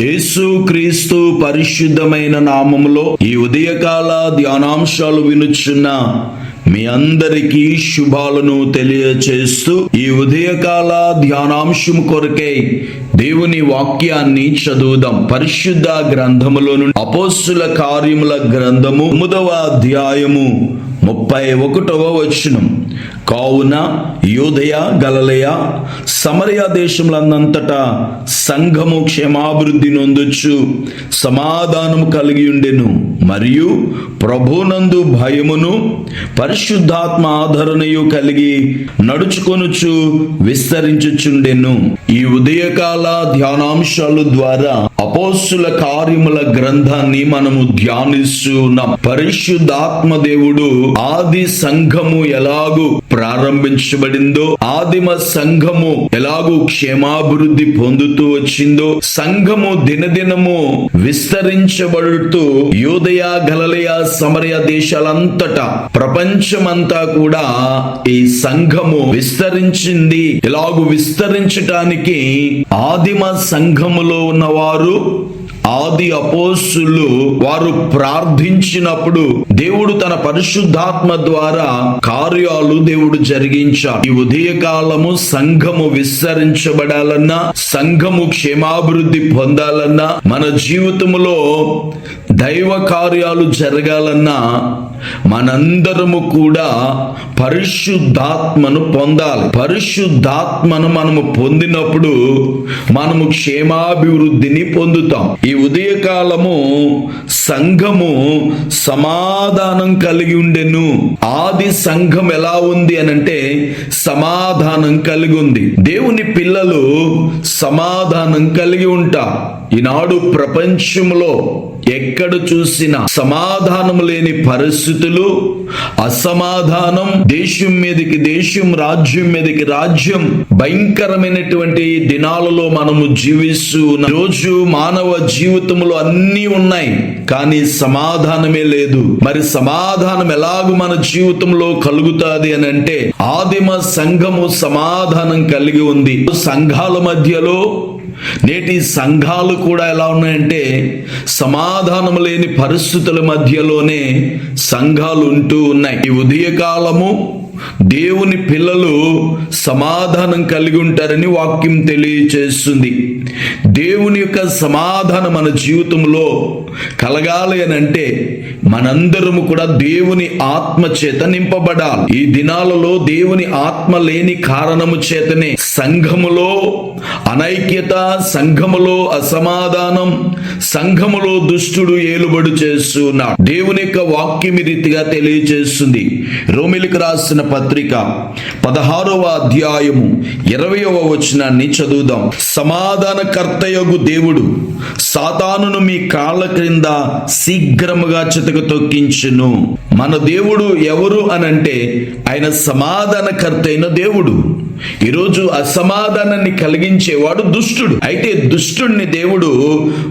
యేసుక్రీస్తు పరిశుద్ధమైన నామములో ఈ ఉదయకాల ధ్యానాంశాలు వినుచున్న మీ అందరికీ శుభాలను తెలియచేస్తూ ఈ ఉదయకాల ధ్యానాంశం కొరకై దేవుని వాక్యాన్ని చదువుదాం. పరిశుద్ధ గ్రంథములో నుండి అపోస్సుల కార్యముల గ్రంథము తొమ్మిదవ అధ్యాయము ముప్పై ఒకటవ వచనం. కావున యోధయ గలలయ సమరయ దేశములందంతటా సంఘము క్షేమాభివృద్ధి నొందొచ్చు సమాధానము కలిగి ఉండెను. మరియు ప్రభునందు భయమును పరిశుద్ధాత్మ ఆదరణయు కలిగి నడుచుకొనుచు విస్తరించుచుండెను. ఈ ఉదయకాల ధ్యానాంశాలు ద్వారా అపోస్సుల కార్యముల గ్రంథాన్ని మనము ధ్యానిస్తూ ఉన్నాం పరిశుద్ధాత్మ దేవుడు ఆది సంఘము ఎలాగూ ప్రారంభించబడిందో ఆదిమ సంఘము ఎలాగూ క్షేమాభివృద్ధి పొందుతూ వచ్చిందో సంఘము దినదినము విస్తరించబడుతూ యోదయ గలలయ సమరయ దేశాలంతటా ప్రపంచమంతా కూడా ఈ సంఘము విస్తరించింది. ఎలాగు విస్తరించటానికి ఆదిమ సంఘములో ఉన్నవారు ఆది అపోసులు వారు ప్రార్థించినప్పుడు దేవుడు తన పరిశుద్ధాత్మ ద్వారా కార్యాలు దేవుడు జరిగించాడు. ఈ ఉదయకాలము సంఘము విస్తరించబడాలన్నా సంఘము క్షేమాభివృద్ధి పొందాలన్నా మన జీవితంలో దైవ కార్యాలు జరగాలన్నా మనందరము కూడా పరిశుద్ధాత్మను పొందాలి. పరిశుద్ధాత్మను మనము పొందినప్పుడు మనము క్షేమాభివృద్ధిని పొందుతాం. ఈ ఉదయకాలము సంఘము సమాధానం కలిగి ఉండెను. ఆది సంఘం ఎలా ఉంది అని అంటే సమాధానం కలిగి ఉంది. దేవుని పిల్లలు సమాధానం కలిగి ఉంటారు. ఈనాడు ప్రపంచంలో ఎక్కడ చూసినా సమాధానం లేని పరిస్థితులు అసమాధానం దేశం మీదకి దేశం రాజ్యం మీదకి రాజ్యం భయంకరమైనటువంటి దినాలలో మనము జీవిస్తూ రోజు మానవ జీవితంలో అన్నీ ఉన్నాయి కానీ సమాధానమే లేదు. మరి సమాధానం ఎలాగూ మన జీవితంలో కలుగుతాది అని అంటే ఆదిమ సంఘము సమాధానం కలిగి ఉంది. సంఘాల మధ్యలో నేటి సంఘాలు కూడా ఎలా ఉన్నాయంటే సమాధానం లేని పరిస్థితుల మధ్యలోనే సంఘాలు ఉంటూ ఉన్నాయి. ఈ ఉదయకాలము దేవుని పిల్లలు సమాధానం కలిగి ఉంటారని వాక్యం తెలియచేస్తుంది. దేవుని యొక్క సమాధానం మన జీవితంలో కలగాలి అని అంటే మనందరము కూడా దేవుని ఆత్మ చేత నింపబడాలి. ఈ దినాలలో దేవుని ఆత్మ లేని కారణము చేతనే సంఘములో అనైక్యత సంఘములో అసమాధానం సంఘములో దుష్టుడు ఏలుబడి చేస్తున్నాడు. దేవుని యొక్క వాక్యం రీతిగా తెలియజేస్తుంది రోమిలికి రాసిన పత్రిక పదహారవ అధ్యాయము ఇరవయవ వచనాన్ని చదువుదాం. సమాధానకర్తయగు దేవుడు సాతానును మీ కాళ్ళ క్రింద శీఘ్రముగా చితక తొక్కించును. మన దేవుడు ఎవరు అనంటే ఆయన సమాధానకర్త అయిన దేవుడు. ఈరోజు అసమాధానాన్ని కలిగించేవాడు దుష్టుడు. అయితే దుష్టుణ్ణి దేవుడు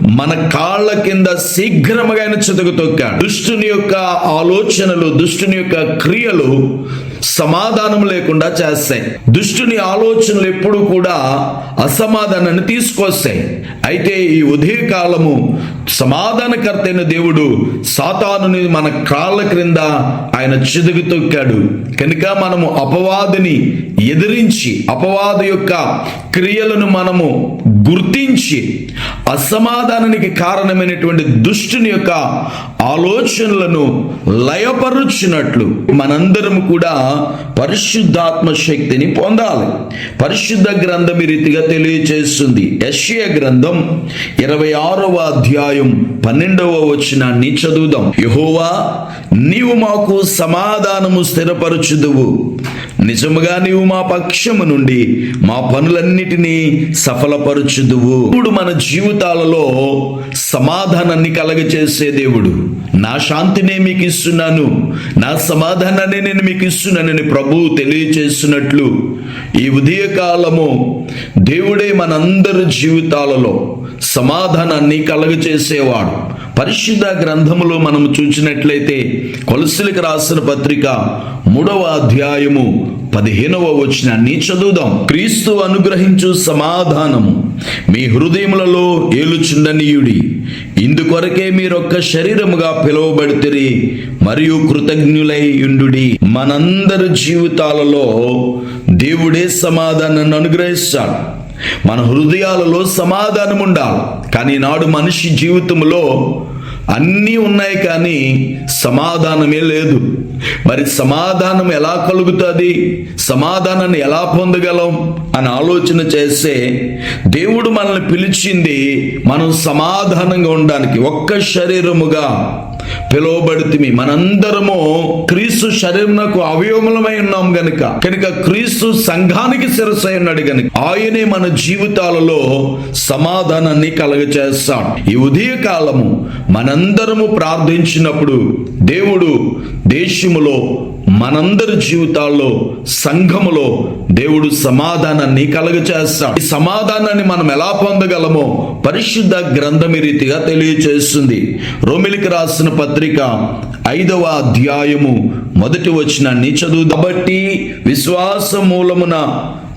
మన కాళ్ళ కింద శీఘ్రముగా ఆయన చెతుకు తొక్కాడు. దుష్టుని యొక్క ఆలోచనలు దుష్టుని యొక్క క్రియలు సమాధానం లేకుండా చేస్తాయి. దుష్టుని ఆలోచనలు ఎప్పుడు కూడా అసమాధానాన్ని తీసుకొస్తాయి. అయితే ఈ ఉదయకాలము సమాధానకర్త అయిన దేవుడు సాతానుని మన కాళ్ళ క్రింద ఆయన చిదుగు తొక్కాడు. కనుక మనము అపవాదిని ఎదిరించి అపవాది యొక్క క్రియలను మనము గుర్తించి అసమాధానానికి కారణమైనటువంటి దుష్టుని యొక్క ఆలోచనలను లయపరుచినట్లు మనందరం కూడా పరిశుద్ధాత్మ శక్తిని పొందాలి. పరిశుద్ధ గ్రంథం ఈ రీతిగా తెలియచేస్తుంది. యశ్య గ్రంథం ఇరవై ఆరవ అధ్యాయం పన్నెండవ వచనాన్ని చదువుదాం. యహోవా నీవు మాకు సమాధానము స్థిరపరచుదువు. నిజముగా నీవు మా పక్షము నుండి మా పనులన్నిటినీ సఫలపరచుదువు. ఇప్పుడు మన జీవితాలలో సమాధానాన్ని కలగచేసే దేవుడు. నా శాంతినే మీకు ఇస్తున్నాను. నా సమాధానాన్ని నేను మీకు ఇస్తున్నానని ప్రభువు తెలియచేస్తున్నట్లు ఈ ఉదయకాలము దేవుడే మనందరి జీవితాలలో సమాధానాన్ని కలగచేసేవాడు పరిశుద్ధ గ్రంథములో మనము చూసినట్లయితే కొలసిలకు రాసిన పత్రిక మూడవ అధ్యాయము పదిహేనవ వచనాన్ని చదువుదాం. క్రీస్తు అనుగ్రహించు సమాధానము మీ హృదయములలో ఏలుచుండనీయుడి. ఇందుకొరకే మీరొక్క శరీరముగా పిలువబడితిరి మరియు కృతజ్ఞులై యుండుడి మనందరి జీవితాలలో దేవుడే సమాధానాన్ని అనుగ్రహిస్తాడు. మన హృదయాలలో సమాధానం ఉండాలి కానీ నాడు మనిషి జీవితంలో అన్నీ ఉన్నాయి కానీ సమాధానమే లేదు. మరి సమాధానం ఎలా కలుగుతుంది? సమాధానాన్ని ఎలా పొందగలం? అని ఆలోచన చేస్తే దేవుడు మనల్ని పిలిచింది మనం సమాధానంగా ఉండడానికి ఒక్క శరీరముగా పిలువబడితే మనందరము శరీరం నాకు అవయవములమై ఉన్నాం గనుక కనుక క్రీస్తు సంఘానికి శిరస్సు ఉన్నాడు గనుక ఆయనే మన జీవితాలలో సమాధానాన్ని కలగచేస్తాడు. ఈ ఉదయ కాలము మనందరము ప్రార్థించినప్పుడు దేవుడు దేశములో మనందరి జీవితాల్లో సంఘములో దేవుడు సమాధానాన్ని కలగచేస్తాడు. ఈ సమాధానాన్ని మనం ఎలా పొందగలమో పరిశుద్ధ గ్రంథమి రీతిగా తెలియచేస్తుంది. రోమిలికి రాసిన పత్రిక ఐదవ అధ్యాయము మొదటి వచనాన్ని చదువు కాబట్టి విశ్వాస మూలమున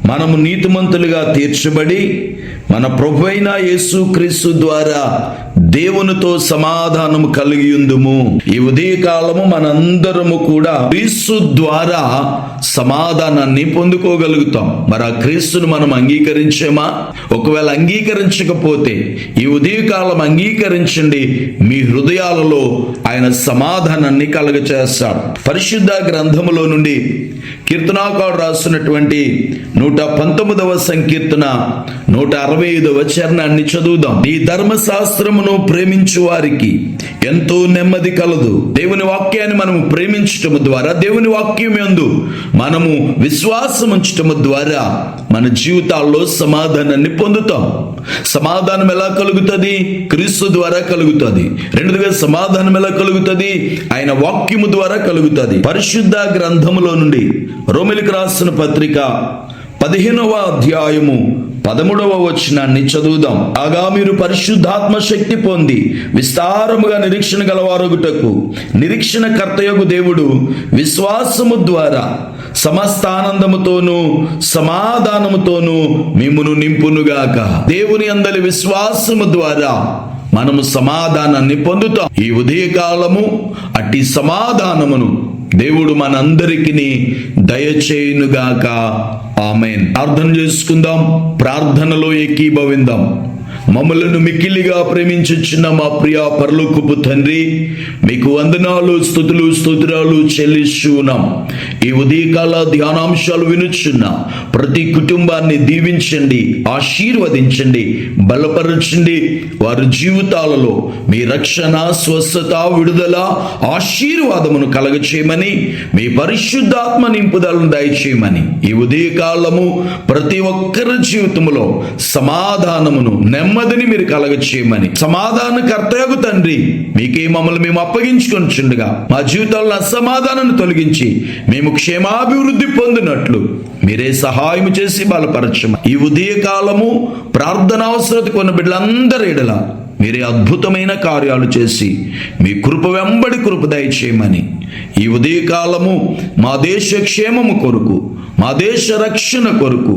మనము నీతిమంతులుగా తీర్చబడి మన ప్రభు అయిన యేసు క్రీస్తు ద్వారా దేవునితో సమాధానం కలిగి ఉందుము ఈ ఉదయకాలము మనందరము కూడా క్రీస్తు ద్వారా సమాధానాన్ని పొందుకోగలుగుతాం. మరి ఆ క్రీస్తును మనం అంగీకరించామా? ఒకవేళ అంగీకరించకపోతే ఈ ఉదయకాలం అంగీకరించండి. మీ హృదయాలలో ఆయన సమాధానాన్ని కలగచేస్తాడు. పరిశుద్ధ గ్రంథములో నుండి కీర్తనాకాడు రాస్తున్నటువంటి నూట పంతొమ్మిదవ సంకీర్తన నూట అరవై ఐదవ చరణాన్ని చదువుదాం. నీ ధర్మశాస్త్రమును ప్రేమించు వారికి ఎంతో నెమ్మది కలదు. దేవుని వాక్యాన్ని మనము ప్రేమించటము ద్వారా దేవుని వాక్యం ఎందు మనము విశ్వాసం ఉంచటం ద్వారా మన జీవితాల్లో సమాధానాన్ని పొందుతాం. సమాధానం ఎలా కలుగుతుంది? క్రీస్తు ద్వారా కలుగుతుంది. రెండుగా సమాధానం ఎలా కలుగుతుంది? ఆయన వాక్యము ద్వారా కలుగుతుంది. పరిశుద్ధ గ్రంథములో నుండి రోమిలికి రాసిన పత్రిక పదిహేనవ అధ్యాయము పదమూడవ వచనాన్ని చదువుదాం. ఆగా మీరు పరిశుద్ధాత్మ శక్తి పొంది విస్తారముగా నిరీక్షణ గలవారొగుటకు నిరీక్షణ కర్తయగు దేవుడు విశ్వాసము ద్వారా సమస్త ఆనందముతోనూ సమాధానముతోనూ మిమ్మును నింపునుగాక. దేవుని అందలి విశ్వాసము ద్వారా మనము సమాధానాన్ని పొందుతాం. ఈ ఉదయకాలము అట్టి సమాధానమును దేవుడు మనందరికీ దయచేయునుగాక. ఆమెన్. ప్రార్థన చేసుకుందాం. ప్రార్థనలో ఏకీభవిందాం. మమ్మలను మిక్కిలిగా ప్రేమించుచున్న మా ప్రియ పరలోకపు తండ్రి మీకు వందనాలు స్థుతులు స్తోత్రాలు చెల్లిస్తున్నాం ఈ ఉదయకాల ధ్యానాంశాలు వినుచున్న ప్రతి కుటుంబాన్ని దీవించండి ఆశీర్వదించండి బలపరచండి వారి జీవితాలలో మీ రక్షణ స్వస్థత విడుదల ఆశీర్వాదమును కలగచేయమని మీ పరిశుద్ధాత్మ నింపుదలను దయచేయమని ఈ ఉదయకాలము ప్రతి ఒక్కరి జీవితంలో సమాధానమును నెమ్మదిని మీరు కలగచేయమని. సమాధాన కర్తయగు తండ్రి మీకే మమ్మల్ని మేము అప్పగించుకొనిచుండగా మా జీవితాలను అసమాధానాన్ని తొలగించి మేము క్షేమాభివృద్ధి పొందినట్లు మీరే సహాయం చేసి బలపరచమ ఈ ఉదయకాలము ప్రార్థన అవసరత కొన్న బిడ్డలందరూ ఎడల మీరే అద్భుతమైన కార్యాలు చేసి మీ కృప వెంబడి కృప దయచేయమని ఈ ఉదయకాలము మా దేశ క్షేమము కొరకు మా దేశ రక్షణ కొరకు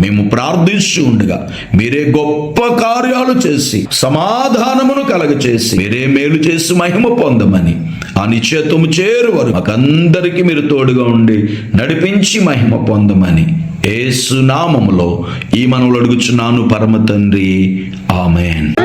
మేము ప్రార్థిస్తూ ఉండగా మీరే గొప్ప కార్యాలు చేసి సమాధానమును కలగచేసి మీరే మేలు చేసి మహిమ పొందమని ఆ నిశ్చేతము చేరువారు మాకందరికీ మీరు తోడుగా ఉండి నడిపించి మహిమ పొందమని ఏసునామములో ఈ మనవులు అడుగుచున్నాను పరమ తండ్రి. ఆమెన్.